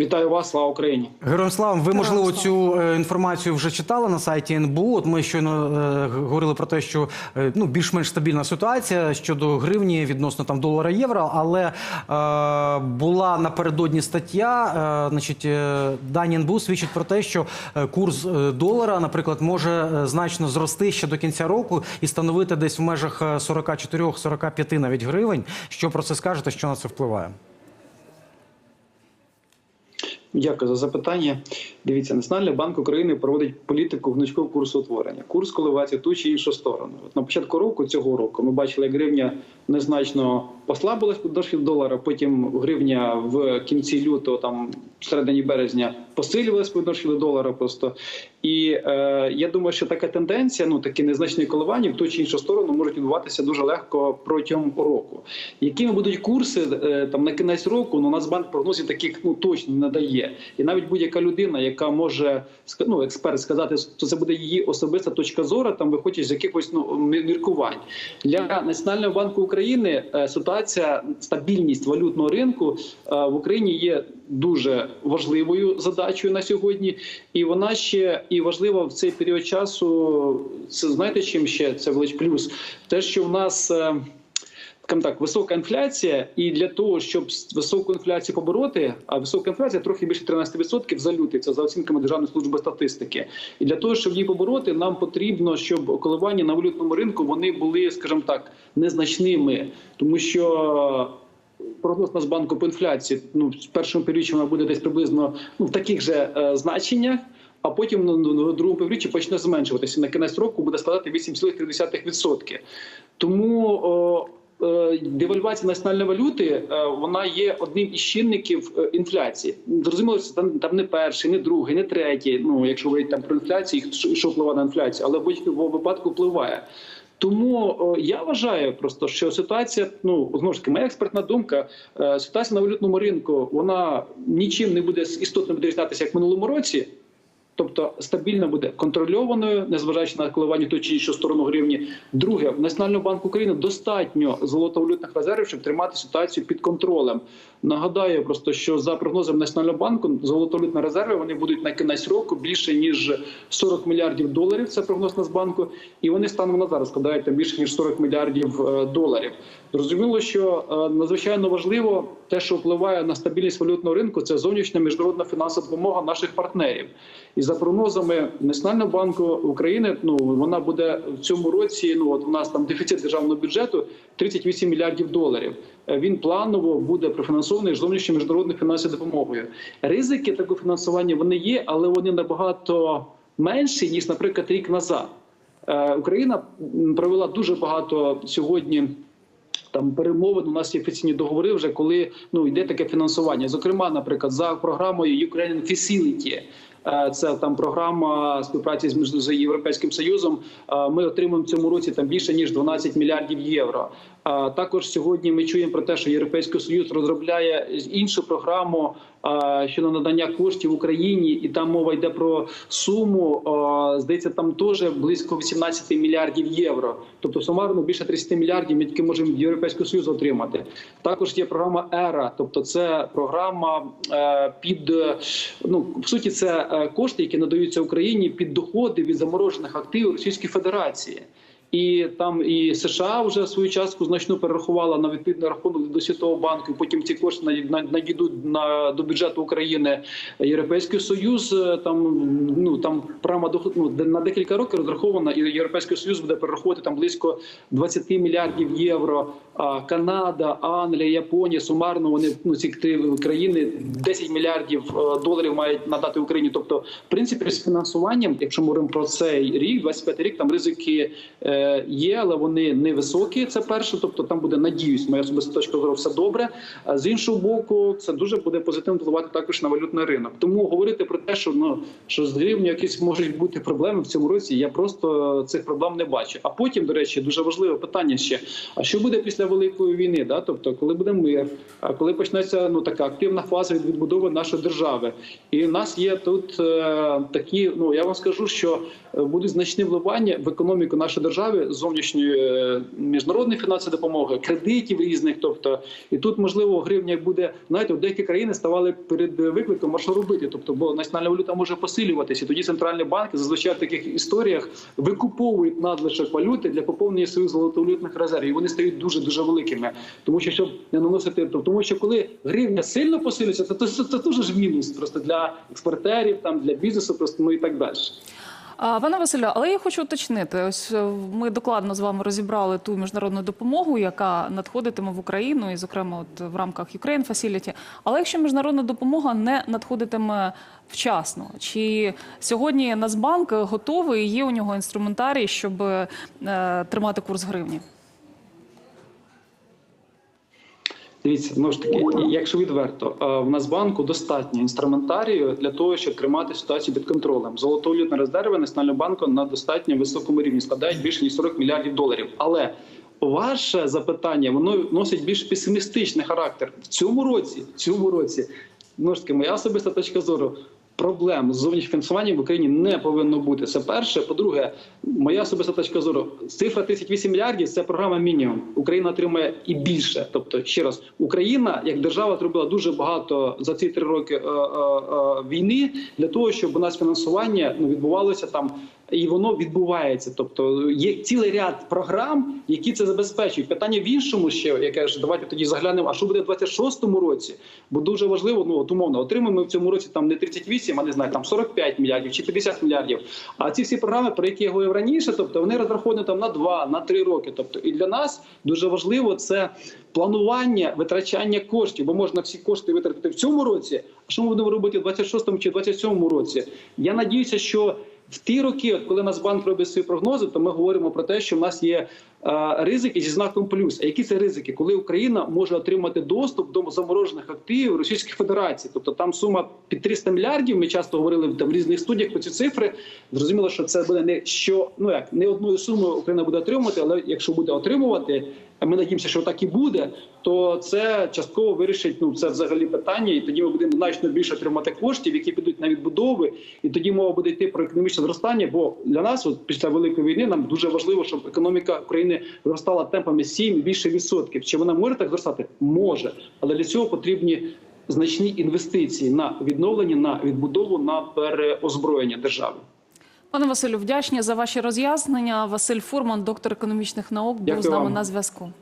Вітаю вас, слава Україні. Героям слава, ви можливо цю е, інформацію вже читали на сайті НБУ. От ми щойно е, говорили про те, що е, ну більш-менш стабільна ситуація щодо гривні відносно там долара євро. Але е, була напередодні стаття. Е, значить, е, дані НБУ свідчать про те, що е, курс е, долара, наприклад, може значно зрости ще до кінця року і становити десь в межах е, 44-45 навіть гривень. Що про це скажете? Що на це впливає? Дякую за запитання. Дивіться, Національний банк України проводить політику гнучкового курсу утворення. Курс коливається ту чи іншу сторону. От на початку року цього року ми бачили, як гривня незначно послабилась по дошки долара. Потім гривня в кінці лютого, там в середині березня, посилювалась по дошки долара. Просто і е, я думаю, що така тенденція, ну такі незначні коливання в ту чи іншу сторону можуть відбуватися дуже легко протягом року. Якими будуть курси е, там на кінець року? Ну Нацбанк прогнозів таких ну точно не дає. І навіть будь-яка людина, яка може ну, експерт сказати, що це буде її особиста точка зору, там виходять з якихось ну міркувань для Національного банку України. е, Ситуація стабільність валютного ринку е, в Україні є дуже важливою задачею на сьогодні, і вона ще і важлива в цей період часу. Це знаєте, чим ще це велич плюс? Те, що в нас. е, так, висока інфляція, і для того, щоб високу інфляцію побороти, а висока інфляція трохи більше 13% за лютий, це за оцінками Державної служби статистики. І для того, щоб її побороти, нам потрібно, щоб коливання на валютному ринку вони були, скажімо так, незначними, тому що. Прогноз Нацбанку по інфляції ну в першому півріччі вона буде десь приблизно ну в таких же е, значеннях, а потім ну, ну, другому півріччі почне зменшуватися. На кінець року буде складати 8,3%. Тому о, е, девальвація національної валюти е, вона є одним із чинників е, інфляції. Зрозуміло, що там, там не перший, не другий, не третій. Ну якщо говорити там про інфляцію, що впливає на інфляцію, але в будь-якому випадку впливає. Тому я вважаю просто, що ситуація, ну знову ж таки, моя експертна думка, е, ситуація на валютному ринку вона нічим не буде істотно буде різнятися як в минулому році. Тобто стабільно буде контрольованою, незважаючи на коливання ту чи іншу сторону гривні. Друге, в Національному банку України достатньо золотовалютних резервів, щоб тримати ситуацію під контролем. Нагадаю просто, що за прогнозом Національного банку золотовалютні резерви вони будуть на кінець року більше ніж 40 мільярдів доларів. Це прогноз Нацбанку, і вони станом на зараз складають більше ніж 40 мільярдів е, доларів. Зрозуміло, що е, надзвичайно важливо те, що впливає на стабільність валютного ринку, це зовнішня міжнародна фінансова допомога наших партнерів. І за прогнозами Національного банку України, ну вона буде в цьому році. Ну от у нас там дефіцит державного бюджету 38 мільярдів доларів. Е, Він планово буде профінансований зовнішньою міжнародною фінансовою допомогою. Ризики такого фінансування вони є, але вони набагато менші ніж, наприклад, рік назад. Е, Україна провела дуже багато сьогодні. Там перемовин у нас є офіційні договори, вже коли ну йде таке фінансування. Зокрема, наприклад, за програмою Ukrainian Facility, це там програма співпраці з європейським союзом. е, Ми отримуємо цьому році там більше ніж 12 мільярдів євро. Також сьогодні ми чуємо про те, що європейський союз розробляє іншу програму щодо надання коштів Україні, і там мова йде про суму. Здається, там теж близько 18 мільярдів євро. Тобто сумарно більше 30 мільярдів, які можемо Європейського союзу отримати. Також є програма ЕРА, тобто це програма е, під ну в суті, це е, кошти, які надаються Україні під доходи від заморожених активів Російської Федерації. І там і США вже свою частку значно перерахувала на відповідний рахунок до Світового банку. Потім ці кошти на- на- надійдуть на до бюджету України. Європейський союз е, там ну там програма доход ну, на декілька років розрахована, і Європейський союз буде перераховувати там близько 20 мільярдів євро. А Канада, Англія, Японія сумарно вони ну ці три країни 10 мільярдів е, доларів мають надати Україні. Тобто, в принципі, з фінансуванням, якщо ми говоримо про цей рік, 25 рік, там ризики е, є, але вони невисокі. Це перше. Тобто, там буде надіюсь, моя особиста точка зору, все добре. А з іншого боку, це дуже буде позитивно впливати також на валютний ринок. Тому говорити про те, що ну що з гривню якісь можуть бути проблеми в цьому році. Я просто цих проблем не бачу. А потім, до речі, дуже важливе питання ще: а що буде після великої війни? Да, тобто, коли буде мир, а коли почнеться ну така активна фаза від відбудови нашої держави, і в нас є тут е, такі. Ну я вам скажу, що е, будуть значні вливання в економіку нашої держави. Держави, зовнішньої е, міжнародної фінансової допомоги, кредитів різних. Тобто, і тут можливо гривня буде знаєте, деякі країни ставали перед викликом, а що робити. Тобто, бо національна валюта може посилюватися. Тоді центральні банки зазвичай в таких історіях викуповують надлишок валюти для поповнення своїх золотовалютних резервів. І вони стають дуже дуже великими, тому що щоб не наносити, тобто, тому що коли гривня сильно посилюється, то це, це дуже ж мінус просто для експортерів, там для бізнесу, просто ну і так далі. Пане Василю, але я хочу уточнити. Ось е, ми докладно з вами розібрали ту міжнародну допомогу, яка надходитиме в Україну, і, зокрема, от в рамках Ukraine Facility. Але якщо міжнародна допомога не надходитиме вчасно, чи сьогодні Нацбанк готовий є у нього інструментарій, щоб е, тримати курс гривні? Дивіться, знову ж таки, якщо відверто, е, в Нацбанку достатньо інструментарію для того, щоб тримати ситуацію під контролем. Золотовалютні резерви Національного банку на достатньо високому рівні складають більше ніж 40 мільярдів доларів. Але ваше запитання воно носить більш песимістичний характер в цьому році. В цьому році знову ж таки, моя особиста точка зору. Проблем з зовнішнім фінансуванням в Україні не повинно бути. Це перше. По-друге, моя особиста точка зору. Цифра 38 мільярдів це програма мінімум. Україна отримає і більше. Тобто, ще раз, Україна як держава зробила дуже багато за ці три роки е, е, е, війни для того, щоб у нас фінансування ну відбувалося там. І воно відбувається, тобто є цілий ряд програм, які це забезпечують. Питання в іншому ще яке ж давайте тоді заглянемо. А що буде в 26-му році? Бо дуже важливо, ну от умовно отримаємо в цьому році там не 38, а не знаю, там 45 мільярдів чи 50 мільярдів. А ці всі програми, про які я говорив раніше, тобто вони розраховані там на 2, на 3 роки. Тобто, і для нас дуже важливо це планування витрачання коштів, бо можна всі кошти витратити в цьому році. А що ми будемо робити в 26-му чи 27-му році? Я надіюся, що в ті роки, от коли Нацбанк робить свої прогнози, то ми говоримо про те, що в нас є е, ризики зі знаком плюс. А які це ризики? Коли Україна може отримати доступ до заморожених активів Російської Федерації, тобто там сума під 300 мільярдів. Ми часто говорили там в різних студіях про ці цифри. Зрозуміло, що це буде не що ну як не одною сумою Україна буде отримувати, але якщо буде отримувати. Ми надіємося, що так і буде, то це частково вирішить ну це взагалі питання, і тоді ми будемо значно більше отримати коштів, які підуть на відбудови, і тоді мова буде йти про економічне зростання. Бо для нас, от після великої війни, нам дуже важливо, щоб економіка України зростала темпами 7 більше відсотків. Чи вона може так зростати? Може, але для цього потрібні значні інвестиції на відновлення, на відбудову, на переозброєння держави. Пане Василю, вдячні за ваші роз'яснення. Василь Фурман, доктор економічних наук, був Дякую з нами вам. на зв'язку.